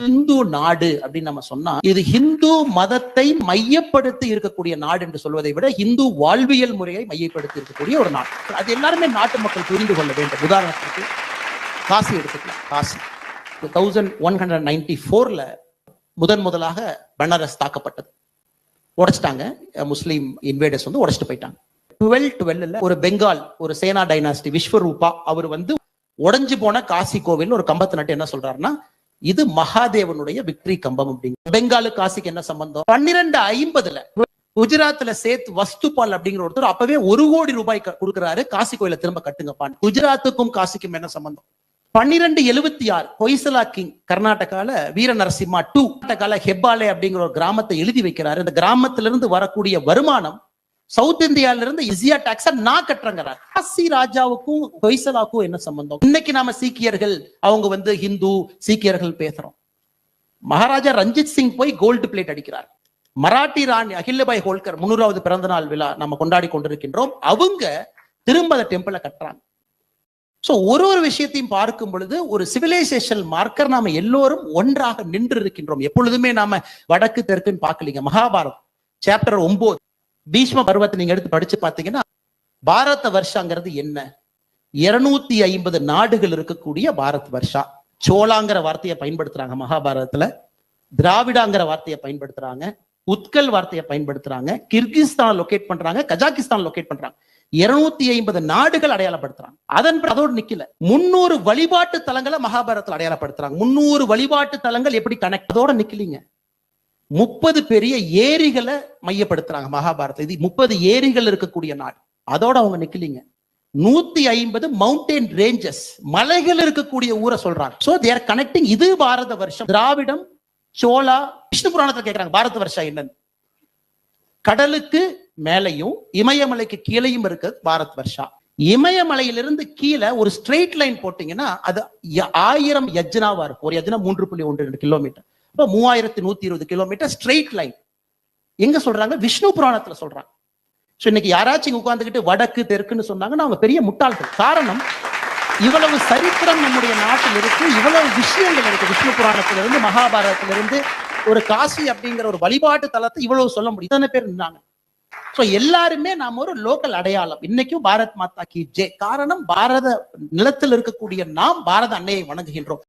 இந்து நாடு அப்படின்னு நம்ம சொன்னா இது ஹிந்து மதத்தை மையப்படுத்தி இருக்கக்கூடிய நாடு என்று சொல்வதை விட இந்து வாழ்வியல் முறையை மையப்படுத்தி இருக்கக்கூடிய ஒரு நாடு. அது எல்லாருமே நாட்டு மக்கள் புரிந்து கொள்ள வேண்டும். உதாரணத்துக்கு காசி எடுத்துக்கலாம். Kashi. Thousand one hundred ninety ஃபோர்ல முதன் முதலாக பனாரஸ் தாக்கப்பட்டது. உடைச்சிட்டாங்க. முஸ்லீம் இன்வேடர்ஸ் வந்து உடைச்சிட்டு போயிட்டாங்க. டுவெல் டுவெல்ல ஒரு பெங்கால் ஒரு சேனா டைனாஸ்டி விஸ்வரூபா அவர் வந்து உடைஞ்சு போன காசி கோவில் ஒரு கம்பத்து நட்டு என்ன சொல்றாருன்னா இது மகாதேவனுடைய விக்டரி கம்பம் அப்படிங்க பெங்காலு காசிக்கு என்ன சம்பந்தம்? பன்னிரெண்டு ஐம்பதுல குஜராத்ல சேத் வஸ்துபால் அப்படிங்கிற ஒருத்தர் அப்பவே ஒரு கோடி ரூபாய் கொடுக்குறாரு. காசி கோயில திரும்ப கட்டுங்கப்பான். குஜராத்துக்கும் காசிக்கும் என்ன சம்பந்தம்? பன்னிரெண்டு எழுபத்தி ஆறு கொய்சலா கிங் கர்நாடகால வீர நரசிம்மா டூ. கர்நாடகால ஹெப்பாலே அப்படிங்கிற ஒரு கிராமத்தை எழுதி வைக்கிறாரு. இந்த கிராமத்திலிருந்து வரக்கூடிய வருமானம் சவுத் இந்தியால இருந்து ஈஸியா டாக்ஸ நான் கட்டுறேங்கிறார். காசி ராஜாவுக்கும் ஹொய்சலாக்கும் என்ன சம்பந்தம்? இன்னைக்கு நாம சீக்கியர்கள் அவங்க வந்து ஹிந்து சீக்கியர்கள் பேசுறோம். மகாராஜா ரஞ்சித் சிங் போய் கோல்டு பிளேட் அடிக்கிறார். மராட்டி ராணி அகில்யபாய் ஹோல்கர் முன்னூறாவது பிறந்த நாள் விழா நம்ம கொண்டாடி கொண்டிருக்கின்றோம். அவங்க திரும்ப அந்த டெம்பிளை கட்டுறாங்க. சோ ஒரு ஒரு விஷயத்தையும் பார்க்கும் பொழுது ஒரு சிவிலைசேஷன் மார்க்கர் நாம எல்லோரும் ஒன்றாக நின்று இருக்கின்றோம் எப்பொழுதுமே நாம வடக்கு தெற்குன்னு பார்க்கலீங்க. மகாபாரதம் சாப்டர் ஒன்பது. பீஷ்ம பருவத்தை நீங்க எடுத்து படிச்சு பார்த்தீங்கன்னா பாரத வருஷங்கிறது என்ன? இருநூத்தி ஐம்பது நாடுகள் இருக்கக்கூடிய பாரத் வருஷா. சோளாங்கிற வார்த்தையை பயன்படுத்துறாங்க மகாபாரதத்துல. திராவிடாங்கிற வார்த்தையை பயன்படுத்துறாங்க. உத்கல் வார்த்தையை பயன்படுத்துறாங்க. கிர்கிஸ்தான் லொகேட் பண்றாங்க. கஜாகிஸ்தான் லொகேட் பண்றாங்க. இருநூத்தி ஐம்பது நாடுகள் அடையாளப்படுத்துறாங்க. அதன் அதோடு நிக்கல. முன்னூறு வழிபாட்டு தலங்களை மகாபாரதத்தில் அடையாளப்படுத்துறாங்க. முன்னூறு வழிபாட்டு தலங்கள் எப்படி கனெக்ட் அதோட நிக்கலீங்க. முப்பது பெரிய ஏரிகளை மையப்படுத்துறாங்க மகாபாரதம். இது முப்பது ஏரிகள் இருக்கக்கூடிய நாடு. அதோட அவங்க நிக்கலீங்க. நூத்தி ஐம்பது மவுண்டைன் ரேஞ்சஸ் மலைகள் இருக்கக்கூடிய ஊரை சொல்றாங்க. சோ தேர் கனெக்டிங் இது பாரத வருஷம். திராவிடம் சோழா விஷ்ணு புராணத்துல கேக்குறாங்க பாரத வருஷம் என்னன்னு. கடலுக்கு மேலையும் இமயமலைக்கு கீழையும் இருக்கிறது பாரத் வருஷா இமயமலையிலிருந்து கீழே ஒரு ஸ்ட்ரெயிட் லைன் போட்டீங்கன்னா அது ஆயிரம் யஜ்னாவா இருக்கும். ஒரு யஜ்னா மூன்று புள்ளி ஒன்று ரெண்டு கிலோமீட்டர் இப்போ மூவாயிரத்தி நூத்தி இருபது கிலோமீட்டர் ஸ்ட்ரெயிட் லைன் எங்க சொல்றாங்க? விஷ்ணு புராணத்துல சொல்றாங்க. இன்னைக்கு யாராச்சும் இங்க உட்கார்ந்துகிட்டு வடக்கு தெற்குன்னு சொன்னாங்கன்னா அவங்க பெரிய முட்டாள்கள். காரணம் இவ்வளவு சரித்திரம் நம்முடைய நாட்டில் இருக்கு இவ்வளவு விஷயங்கள் இருக்கு. விஷ்ணு புராணத்திலிருந்து மகாபாரதத்திலிருந்து ஒரு காசி அப்படிங்கிற ஒரு வழிபாட்டு தலத்தை இவ்வளவு சொல்ல முடியும். இத்தனை பேர் இருந்தாங்க சோ எல்லாருமே நாம ஒரு லோக்கல் அடையாளம். இன்னைக்கும் பாரத் மாதா கி ஜே காரணம் பாரத நிலத்தில் இருக்கக்கூடிய நாம் பாரத அன்னையை வணங்குகின்றோம்.